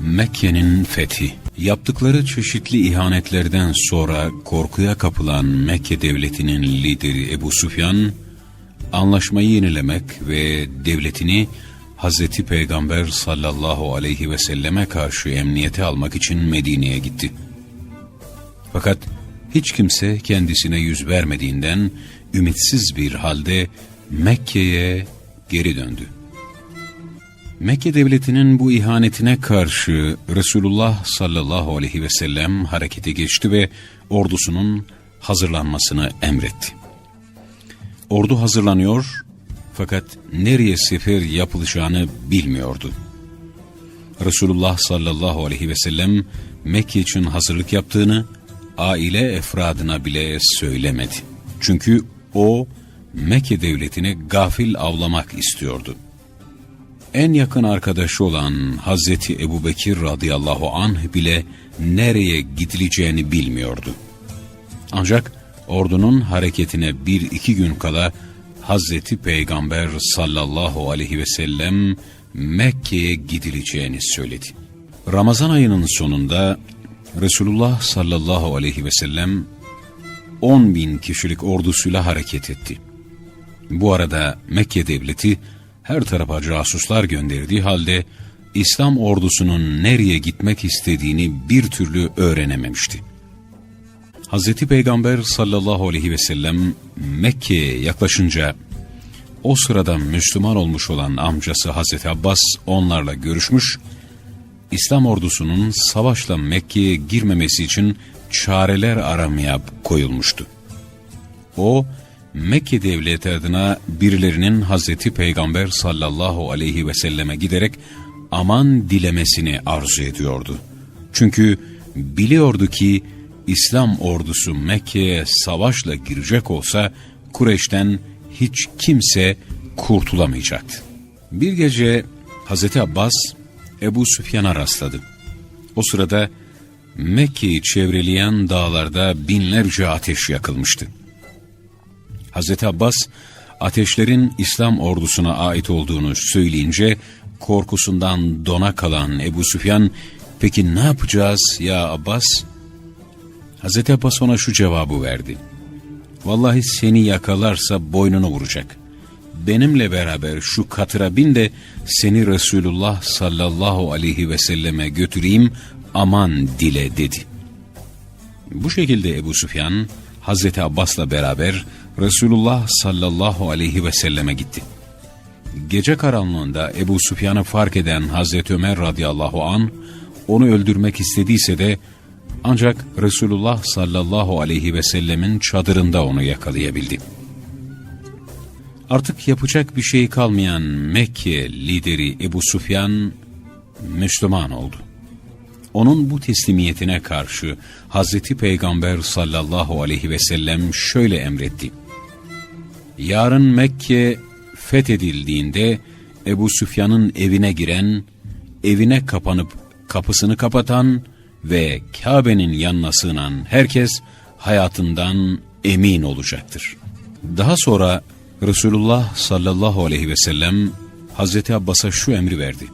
Mekke'nin fethi Yaptıkları çeşitli ihanetlerden sonra korkuya kapılan Mekke devletinin lideri Ebu Süfyan, anlaşmayı yenilemek ve devletini Hazreti Peygamber sallallahu aleyhi ve selleme karşı emniyete almak için Medine'ye gitti. Fakat hiç kimse kendisine yüz vermediğinden ümitsiz bir halde Mekke'ye geri döndü. Mekke devletinin bu ihanetine karşı Resulullah sallallahu aleyhi ve sellem harekete geçti ve ordusunun hazırlanmasını emretti. Ordu hazırlanıyor fakat nereye sefer yapılacağını bilmiyordu. Resulullah sallallahu aleyhi ve sellem Mekke için hazırlık yaptığını aile efradına bile söylemedi. Çünkü o Mekke devletini gafil avlamak istiyordu. En yakın arkadaşı olan Hazreti Ebubekir radıyallahu anh bile nereye gidileceğini bilmiyordu. Ancak ordunun hareketine bir iki gün kala Hazreti Peygamber sallallahu aleyhi ve sellem Mekke'ye gidileceğini söyledi. Ramazan ayının sonunda Resulullah sallallahu aleyhi ve sellem 10 bin kişilik ordusuyla hareket etti. Bu arada Mekke devleti her tarafa casuslar gönderdiği halde İslam ordusunun nereye gitmek istediğini bir türlü öğrenememişti. Hz. Peygamber sallallahu aleyhi ve sellem Mekke'ye yaklaşınca o sırada Müslüman olmuş olan amcası Hazreti Abbas onlarla görüşmüş, İslam ordusunun savaşla Mekke'ye girmemesi için çareler aramaya koyulmuştu. O, Mekke devleti adına birilerinin Hazreti Peygamber sallallahu aleyhi ve selleme giderek aman dilemesini arzu ediyordu. Çünkü biliyordu ki İslam ordusu Mekke'ye savaşla girecek olsa Kureyş'ten hiç kimse kurtulamayacaktı. Bir gece Hazreti Abbas Ebu Süfyan'a rastladı. O sırada Mekke'yi çevreleyen dağlarda binlerce ateş yakılmıştı. Hazreti Abbas ateşlerin İslam ordusuna ait olduğunu söyleyince korkusundan dona kalan Ebu Süfyan peki ne yapacağız ya Abbas? Hazreti Abbas ona şu cevabı verdi. Vallahi seni yakalarsa boynunu vuracak. Benimle beraber şu katıra bin de seni Resulullah sallallahu aleyhi ve selleme götüreyim aman dile dedi. Bu şekilde Ebu Süfyan Hazreti Abbas'la beraber Resulullah sallallahu aleyhi ve selleme gitti. Gece karanlığında Ebu Süfyan'ı fark eden Hazreti Ömer radıyallahu an onu öldürmek istediyse de ancak Resulullah sallallahu aleyhi ve sellemin çadırında onu yakalayabildi. Artık yapacak bir şey kalmayan Mekke lideri Ebu Süfyan Müslüman oldu. Onun bu teslimiyetine karşı Hazreti Peygamber sallallahu aleyhi ve sellem şöyle emretti. Yarın Mekke fethedildiğinde Ebu Süfyan'ın evine giren, evine kapanıp kapısını kapatan ve Kabe'nin yanına sığınan herkes hayatından emin olacaktır. Daha sonra Resulullah sallallahu aleyhi ve sellem Hazreti Abbas'a şu emri verdi.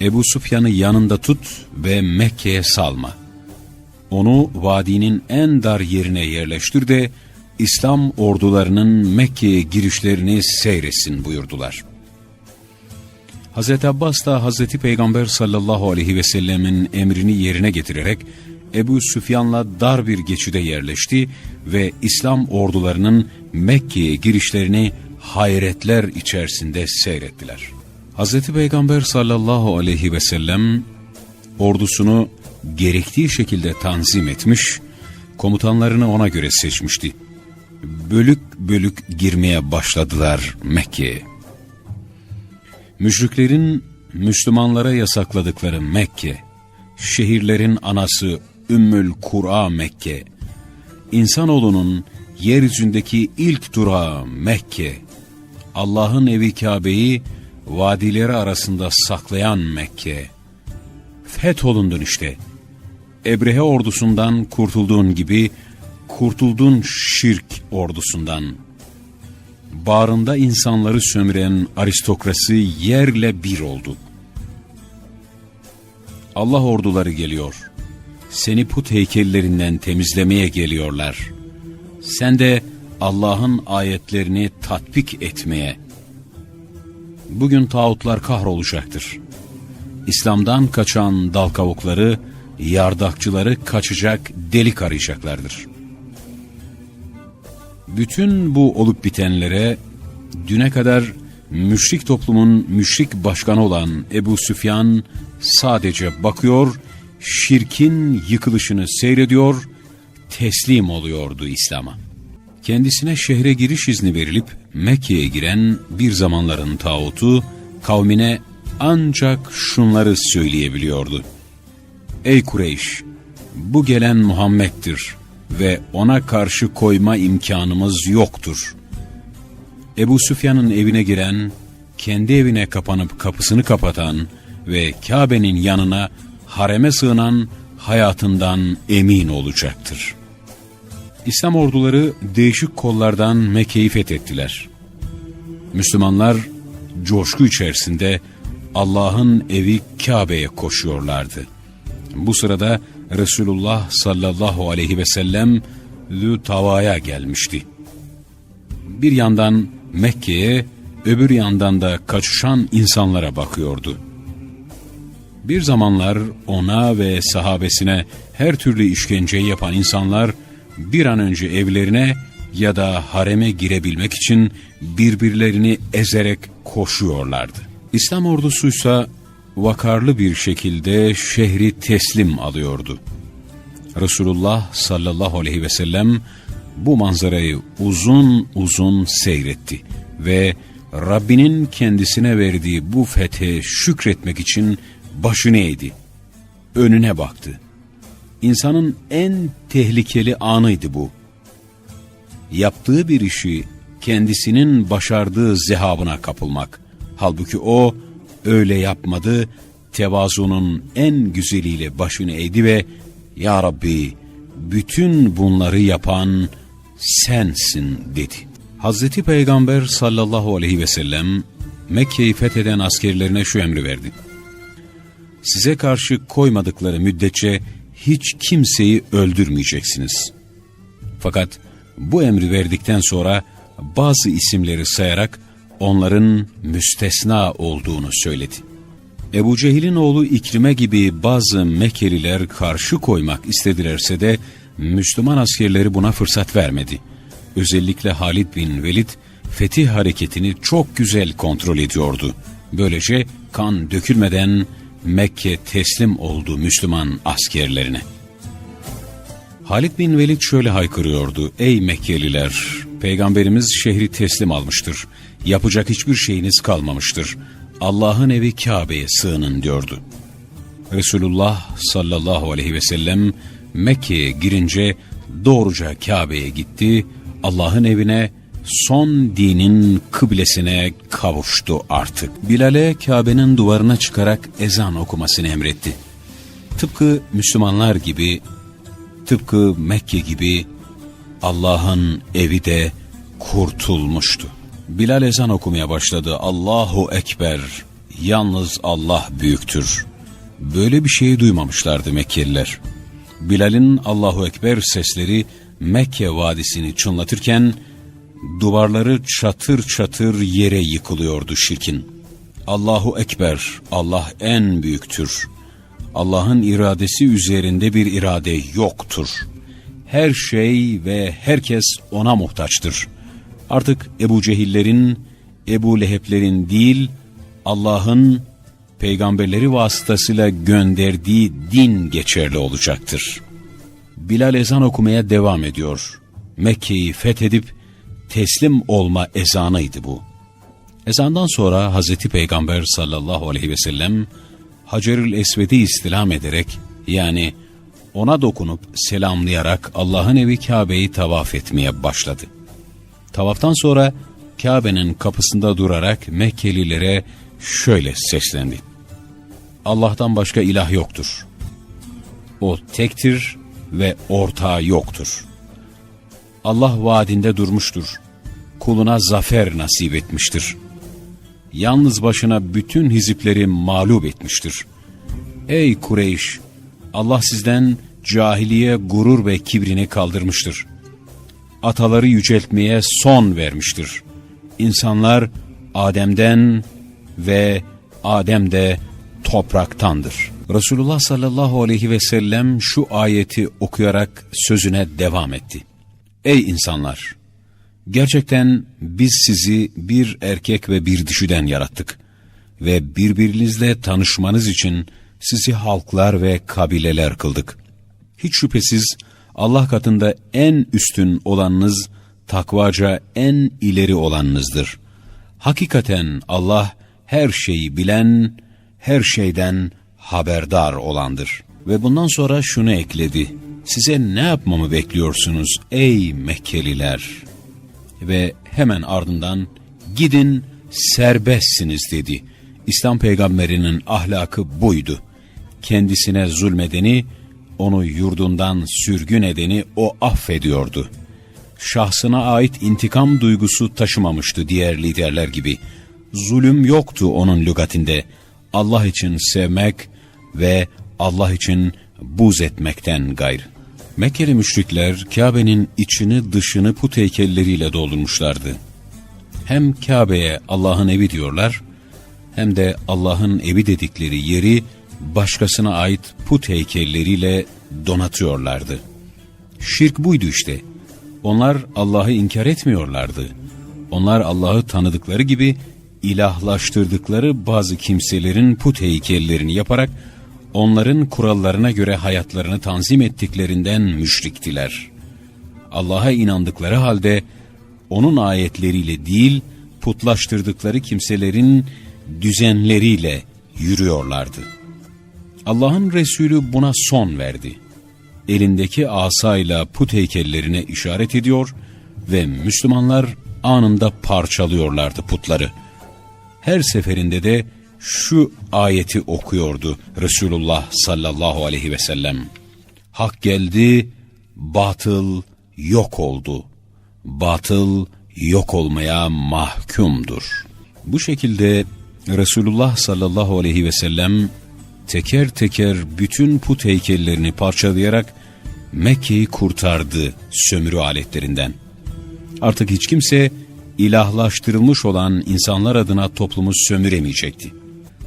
Ebu Sufyan'ı yanında tut ve Mekke'ye salma. Onu vadinin en dar yerine yerleştir de İslam ordularının Mekke'ye girişlerini seyretsin buyurdular. Hz. Abbas da Hz. Peygamber sallallahu aleyhi ve sellemin emrini yerine getirerek Ebu Süfyan'la dar bir geçide yerleşti ve İslam ordularının Mekke'ye girişlerini hayretler içerisinde seyrettiler. Hz. Peygamber sallallahu aleyhi ve sellem ordusunu gerektiği şekilde tanzim etmiş, komutanlarını ona göre seçmişti. Bölük bölük girmeye başladılar Mekke'ye. Müşriklerin Müslümanlara yasakladıkları Mekke, şehirlerin anası Ümmül Kur'a Mekke, insanoğlunun yeryüzündeki ilk durağı Mekke, Allah'ın evi Kabe'yi vadileri arasında saklayan Mekke, fetholundun işte. Ebrehe ordusundan kurtulduğun gibi, kurtuldun şirk ordusundan. Bağrında insanları sömüren aristokrasi yerle bir oldu. Allah orduları geliyor. Seni put heykellerinden temizlemeye geliyorlar. Sen de Allah'ın ayetlerini tatbik etmeye. Bugün tağutlar kahrolacaktır. İslam'dan kaçan dal kavukları, yardakçıları kaçacak delik arayacaklardır. Bütün bu olup bitenlere düne kadar müşrik toplumun müşrik başkanı olan Ebu Süfyan sadece bakıyor, şirkin yıkılışını seyrediyor, teslim oluyordu İslam'a. Kendisine şehre giriş izni verilip Mekke'ye giren bir zamanların tağutu kavmine ancak şunları söyleyebiliyordu. Ey Kureyş! Bu gelen Muhammed'dir ve ona karşı koyma imkanımız yoktur. Ebu Süfyan'ın evine giren, kendi evine kapanıp kapısını kapatan ve Kabe'nin yanına hareme sığınan hayatından emin olacaktır. İslam orduları değişik kollardan Mekke'yi fethettiler. Müslümanlar coşku içerisinde Allah'ın evi Kabe'ye koşuyorlardı. Bu sırada Resulullah sallallahu aleyhi ve sellem Zü Tava'ya gelmişti. Bir yandan Mekke'ye, öbür yandan da kaçışan insanlara bakıyordu. Bir zamanlar ona ve sahabesine her türlü işkenceyi yapan insanlar bir an önce evlerine ya da hareme girebilmek için birbirlerini ezerek koşuyorlardı. İslam ordusuysa vakarlı bir şekilde şehri teslim alıyordu. Resulullah sallallahu aleyhi ve sellem bu manzarayı uzun uzun seyretti ve Rabbinin kendisine verdiği bu fethe şükretmek için başını eğdi. Önüne baktı. İnsanın en tehlikeli anıydı bu. Yaptığı bir işi kendisinin başardığı zehabına kapılmak. Halbuki o öyle yapmadı, tevazunun en güzeliyle başını eğdi ve ''Ya Rabbi, bütün bunları yapan sensin.'' dedi. Hazreti Peygamber sallallahu aleyhi ve sellem Mekke'yi fetheden askerlerine şu emri verdi. Size karşı koymadıkları müddetçe hiç kimseyi öldürmeyeceksiniz. Fakat bu emri verdikten sonra bazı isimleri sayarak onların müstesna olduğunu söyledi. Ebu Cehil'in oğlu İkrime gibi bazı Mekkeliler karşı koymak istedilerse de Müslüman askerleri buna fırsat vermedi. Özellikle Halid bin Velid fetih hareketini çok güzel kontrol ediyordu. Böylece kan dökülmeden Mekke teslim oldu Müslüman askerlerine. Halid bin Velid şöyle haykırıyordu. Ey Mekkeliler! Peygamberimiz şehri teslim almıştır. Yapacak hiçbir şeyiniz kalmamıştır. Allah'ın evi Kabe'ye sığının diyordu. Resulullah sallallahu aleyhi ve sellem Mekke'ye girince doğruca Kabe'ye gitti. Allah'ın evine son dinin kıblesine kavuştu artık. Bilal'e Kabe'nin duvarına çıkarak ezan okumasını emretti. Tıpkı Müslümanlar gibi, tıpkı Mekke gibi Allah'ın evi de kurtulmuştu. Bilal ezan okumaya başladı. Allahu Ekber, yalnız Allah büyüktür. Böyle bir şeyi duymamışlardı Mekkeliler. Bilal'in Allahu Ekber sesleri Mekke vadisini çınlatırken, duvarları çatır çatır yere yıkılıyordu şirkin. Allahu Ekber, Allah en büyüktür. Allah'ın iradesi üzerinde bir irade yoktur. Her şey ve herkes ona muhtaçtır. Artık Ebu Cehillerin, Ebu Leheblerin değil, Allah'ın peygamberleri vasıtasıyla gönderdiği din geçerli olacaktır. Bilal ezan okumaya devam ediyor. Mekke'yi fethedip teslim olma ezanıydı bu. Ezandan sonra Hazreti Peygamber sallallahu aleyhi ve sellem Hacerül Esved'i istilam ederek yani ona dokunup selamlayarak Allah'ın evi Kabe'yi tavaf etmeye başladı. Tavaftan sonra Kabe'nin kapısında durarak Mekkelilere şöyle seslendi. Allah'tan başka ilah yoktur. O tektir ve ortağı yoktur. Allah vaadinde durmuştur. Kuluna zafer nasip etmiştir. Yalnız başına bütün hizipleri mağlup etmiştir. Ey Kureyş! Allah sizden cahiliye gurur ve kibrini kaldırmıştır. Ataları yüceltmeye son vermiştir. İnsanlar Adem'den ve Adem de topraktandır. Resulullah sallallahu aleyhi ve sellem şu ayeti okuyarak sözüne devam etti. Ey insanlar! Gerçekten biz sizi bir erkek ve bir dişiden yarattık ve birbirinizle tanışmanız için sizi halklar ve kabileler kıldık. Hiç şüphesiz Allah katında en üstün olanınız, takvaca en ileri olanınızdır. Hakikaten Allah her şeyi bilen, her şeyden haberdar olandır. Ve bundan sonra şunu ekledi. Size ne yapmamı bekliyorsunuz ey Mekkeliler? Ve hemen ardından gidin serbestsiniz dedi. İslam peygamberinin ahlakı buydu. Kendisine zulmedeni, onu yurdundan sürgün edeni o affediyordu. Şahsına ait intikam duygusu taşımamıştı diğer liderler gibi. Zulüm yoktu onun lügatinde. Allah için sevmek ve Allah için buz etmekten gayrı. Mekkeli müşrikler Kabe'nin içini dışını put heykelleriyle doldurmuşlardı. Hem Kabe'ye Allah'ın evi diyorlar, hem de Allah'ın evi dedikleri yeri başkasına ait put heykelleriyle donatıyorlardı. Şirk buydu işte. Onlar Allah'ı inkar etmiyorlardı. Onlar Allah'ı tanıdıkları gibi ilahlaştırdıkları bazı kimselerin put heykellerini yaparak onların kurallarına göre hayatlarını tanzim ettiklerinden müşriktiler. Allah'a inandıkları halde onun ayetleriyle değil, putlaştırdıkları kimselerin düzenleriyle yürüyorlardı. Allah'ın Resulü buna son verdi. Elindeki asayla put heykellerine işaret ediyor ve Müslümanlar anında parçalıyorlardı putları. Her seferinde de şu ayeti okuyordu Resulullah sallallahu aleyhi ve sellem. Hak geldi, batıl yok oldu. Batıl yok olmaya mahkumdur. Bu şekilde Resulullah sallallahu aleyhi ve sellem teker teker bütün put heykellerini parçalayarak Mekke'yi kurtardı sömürü aletlerinden. Artık hiç kimse ilahlaştırılmış olan insanlar adına toplumu sömüremeyecekti.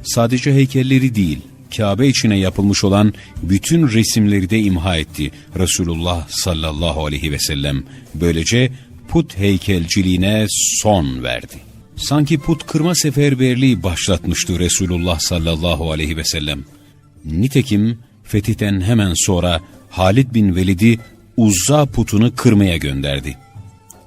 Sadece heykelleri değil, Kabe içine yapılmış olan bütün resimleri de imha etti Resulullah sallallahu aleyhi ve sellem. Böylece put heykelciliğine son verdi. Sanki put kırma seferberliği başlatmıştı Resulullah sallallahu aleyhi ve sellem. Nitekim fetihten hemen sonra Halid bin Velid'i Uzza putunu kırmaya gönderdi.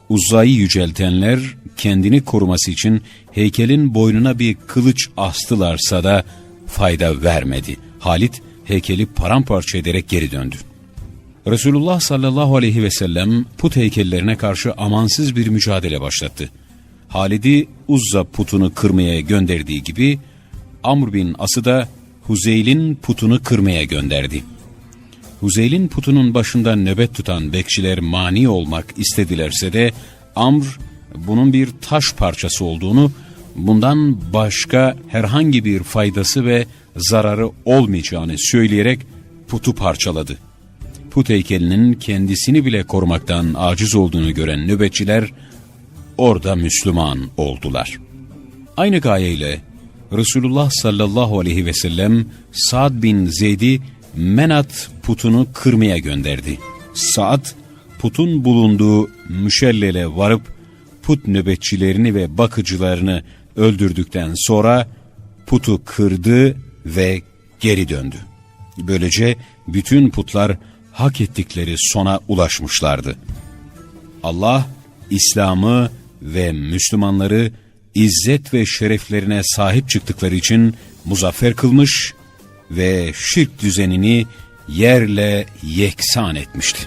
Uzza'yı yüceltenler kendini koruması için heykelin boynuna bir kılıç astılarsa da fayda vermedi. Halit heykeli paramparça ederek geri döndü. Resulullah sallallahu aleyhi ve sellem put heykellerine karşı amansız bir mücadele başlattı. Halid'i Uzza putunu kırmaya gönderdiği gibi Amr bin As'ı da Huzeyl'in putunu kırmaya gönderdi. Huzeyl'in putunun başında nöbet tutan bekçiler mani olmak istedilerse de Amr bunun bir taş parçası olduğunu, bundan başka herhangi bir faydası ve zararı olmayacağını söyleyerek putu parçaladı. Put heykelinin kendisini bile korumaktan aciz olduğunu gören nöbetçiler orada Müslüman oldular. Aynı gayeyle Resulullah sallallahu aleyhi ve sellem Sa'd bin Zeyd'i Menat putunu kırmaya gönderdi. Sa'd putun bulunduğu müşellele varıp put nöbetçilerini ve bakıcılarını öldürdükten sonra putu kırdı ve geri döndü. Böylece bütün putlar hak ettikleri sona ulaşmışlardı. Allah İslam'ı ve Müslümanları izzet ve şereflerine sahip çıktıkları için muzaffer kılmış ve şirk düzenini yerle yeksan etmişti.